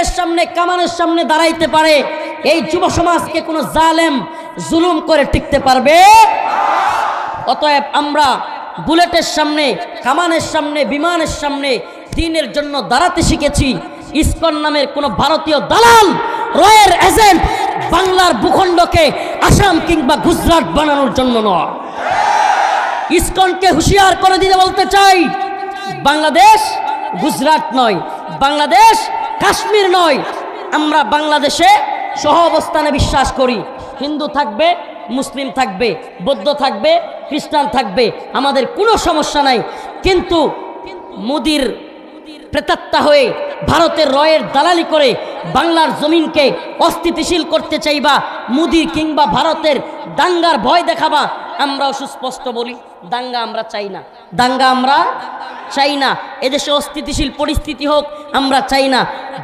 বুলেটের সামনে, কামানের সামনে দাঁড়াইতে পারে, এই যুব সমাজকে কোনো জালেম, জুলুম করে টিকতে পারবে? অতএব আমরা বুলেটের সামনে, কামানের সামনে, বিমানের সামনে দিনের জন্য দাঁড়াতে শিখেছি। ইস্কন নামের কোনো ভারতীয় দালাল, রয়ের এজেন্ট, বাংলার ভূখণ্ডকে আসাম কিংবা গুজরাট বানানোর জন্য নয়। ইস্কনকে হুঁশিয়ার করে দিতে বলতে চাই, বাংলাদেশ গুজরাট নয়, বাংলাদেশ কাশ্মীর নয়, আমরা বাংলাদেশে সহ অবস্থানে বিশ্বাস করি। হিন্দু থাকবে, মুসলিম থাকবে, বৌদ্ধ থাকবে, খ্রিস্টান থাকবে, আমাদের কোনো সমস্যা নাই। কিন্তু মোদির প্রেতাত্মা হয়ে ভারতের রয়ের দালালি করে বাংলার জমিনকে অস্থিতিশীল করতে চাইবা মুদি কিংবা ভারতের দাঙ্গার ভয় দেখাবা, আমরাও সুস্পষ্ট বলি, দাঙ্গা আমরা চাই না। দাঙ্গা আমরা চাই না। এদেশে অস্থিতিশীল পরিস্থিতি হোক, আমরা চাই না।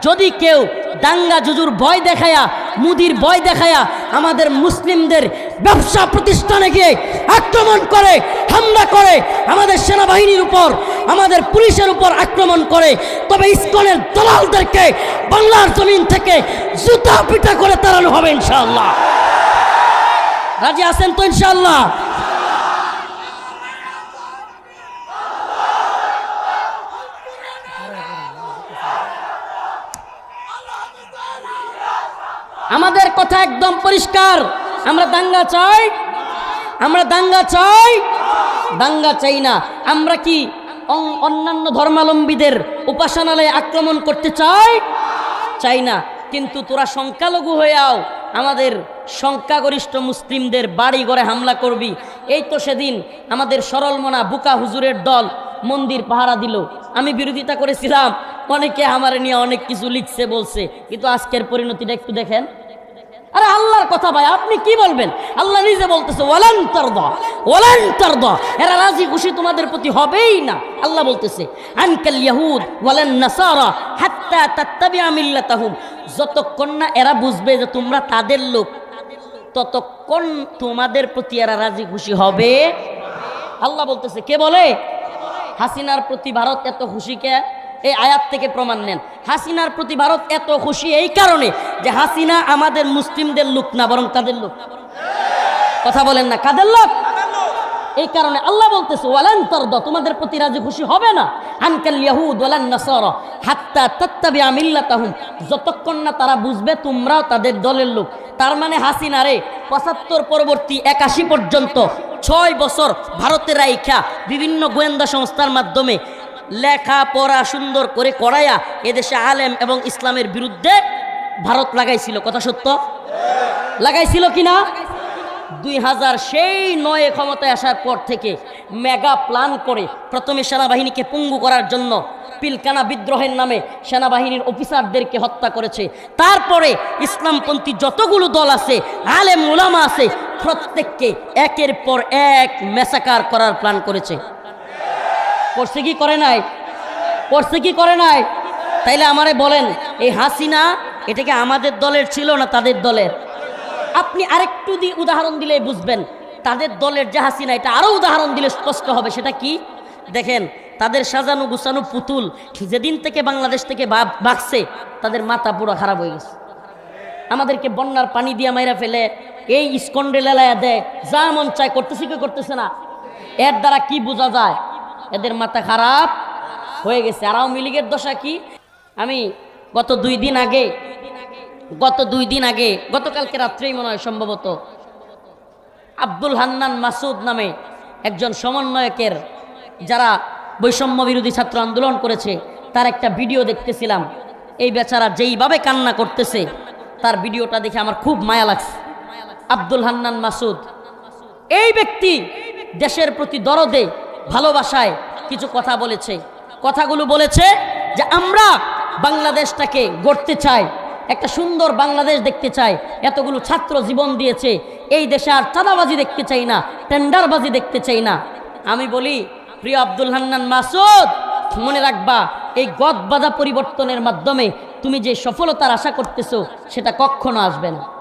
যদি কেউ দাঙ্গা জুজুর ভয় দেখায়া, মুদির ভয় দেখায়া আমাদের মুসলিমদের ব্যবসা প্রতিষ্ঠানে গিয়ে আক্রমণ করে, হামলা করে, আমাদের সেনাবাহিনীর উপর, আমাদের পুলিশের উপর আক্রমণ করে, তবে ইস্কনের দলালদেরকে বাংলার জমিন থেকে জুতা পিটা করে তাড়ানো হবে ইনশাল্লাহ রাজি আছেন তো ইনশাআল্লাহ? আমাদের কথা একদম পরিষ্কার। আমরা দাঙ্গা চাই? আমরা দাঙ্গা চাই? দাঙ্গা চাই না। আমরা কি অন্যান্য ধর্মাবলম্বীদের উপাসনালয়ে আক্রমণ করতে চাই? চাই না। কিন্তু তোরা সংখ্যালঘু হয়ে আও। আমাদের সংখ্যাগরিষ্ঠ মুসলিমদের বাড়ি ঘরে হামলা করবি। এই তো সেদিন আমাদের সরলমনা বুকা হুজুরের দল মন্দির পাহারা দিল। আমি বিরোধিতা করেছিলাম। অনেকে আমার নিয়ে অনেক কিছু লিখছে, বলছে। কিন্তু আজকের পরিণতিটা একটু দেখেন। আরে আল্লাহর কথা ভাই, আপনি কি বলবেন? আল্লাহ নিজে বলতেছে, ওয়ালান তারদা ওয়ালান তারদা। এরা রাজি খুশি তোমাদের প্রতি হবেই না। আল্লাহ বলতেছে, আনকাল ইয়াহুদ ওয়ালান নাসারা হাত্তা তাত্তাবিআ মিল্লাতাহুম। যতক্ষণ না এরা বুঝবে যে তোমরা তাদের লোক, ততক্ষণ তোমাদের প্রতি এরা রাজি খুশি হবে। আল্লাহ বলতেছে, কে বলে? হাসিনার প্রতি ভারত এত খুশি কে? এই আয়াত থেকে প্রমাণ নেন। হাসিনার প্রতি ভারত এত খুশি এই কারণে যে হাসিনা আমাদের মুসলিমদের লোক না, বরং তাদের লোক। কথা বলেন না, কাদের লোক? এই কারণে আল্লাহ বলতেছে, ওয়ালান তরদ, তোমাদের প্রতি রাজি খুশি হবে না? আনকাল ইয়াহুদ ওয়ালান নাসারা, হাত্তা তাত্তাবিআ মিল্লাতাহুম। যতক্ষণ না তারা বুঝবে, তোমরাও তাদের দলের লোক। তার মানে হাসিনা রে, পঁচাত্তর পরবর্তী একাশি পর্যন্ত ছয় বছর ভারতের রাইখা বিভিন্ন গোয়েন্দা সংস্থার মাধ্যমে লেখা পড়া সুন্দর করে করাইয়া এদেশে আলেম এবং ইসলামের বিরুদ্ধে ভারত লাগাইছিল। কথা সত্য? লাগাইছিল কিনা দুই হাজার সেই নয় ক্ষমতায় আসার পর থেকে মেগা প্ল্যান করে প্রথমে সেনাবাহিনীকে পঙ্গু করার জন্য পিলকানা বিদ্রোহের নামে সেনাবাহিনীর অফিসারদেরকে হত্যা করেছে। তারপরে ইসলামপন্থী যতগুলো দল আছে, আলেম ওলামা আছে, প্রত্যেককে একের পর এক মেসাকার করার প্ল্যান করেছে। করছে কি করে নাই? করছে কি করে নাই? তাইলে আমারে বলেন, এই হাসিনা এটাকে আমাদের দলের ছিল না তাদের দলের? আপনি আরেকটু দি উদাহরণ দিলে বুঝবেন, তাদের দলের যে হাসিনা, এটা আরও উদাহরণ দিলে স্পষ্ট হবে, সেটা কি? দেখেন, তাদের সাজানো গুছানো পুতুল, যেদিন থেকে বাংলাদেশ থেকে বা- বাগছে, তাদের মাথা পুরো খারাপ হয়ে গেছে। আমাদেরকে বন্যার পানি দিয়ে মাইরা ফেলে, এই ইস্কন্ডে লেলায়া দেয়, যা মন চায় করতেছে কি করতেছে না? এর দ্বারা কি বোঝা যায়? এদের মাথা খারাপ হয়ে গেছে। আর আওয়ামী লীগের দশা কি? আমি গত দুই দিন আগে, গত দুই দিন আগে, গতকালকে রাত্রেই মনে হয় সম্ভবত আব্দুল হান্নান মাসুদ নামে একজন সমন্বয়কের যারা বৈষম্য বিরোধী ছাত্র আন্দোলন করেছে, তার একটা ভিডিও দেখতেছিলাম। এই বেচারা যেইভাবে কান্না করতেছে, তার ভিডিওটা দেখে আমার খুব মায়া লাগছে। আব্দুল হান্নান মাসুদ, এই ব্যক্তি দেশের প্রতি দরদে ভালোবাসায় কিছু কথা বলেছে। কথাগুলো বলেছে যে আমরা বাংলাদেশটাকে গড়তে চাই। একটা সুন্দর বাংলাদেশ দেখতে চাই। এতগুলো ছাত্র জীবন দিয়েছে। এই দেশে আর চাঁদাবাজি দেখতে চাই না, টেন্ডারবাজি দেখতে চাই না। আমি বলি, প্রিয় আব্দুল হান্নান মাসুদ, মনে রাখবা, এই গদ বাধা পরিবর্তনের মাধ্যমে তুমি যে সফলতার আশা করতেছো, সেটা কখনো আসবে না।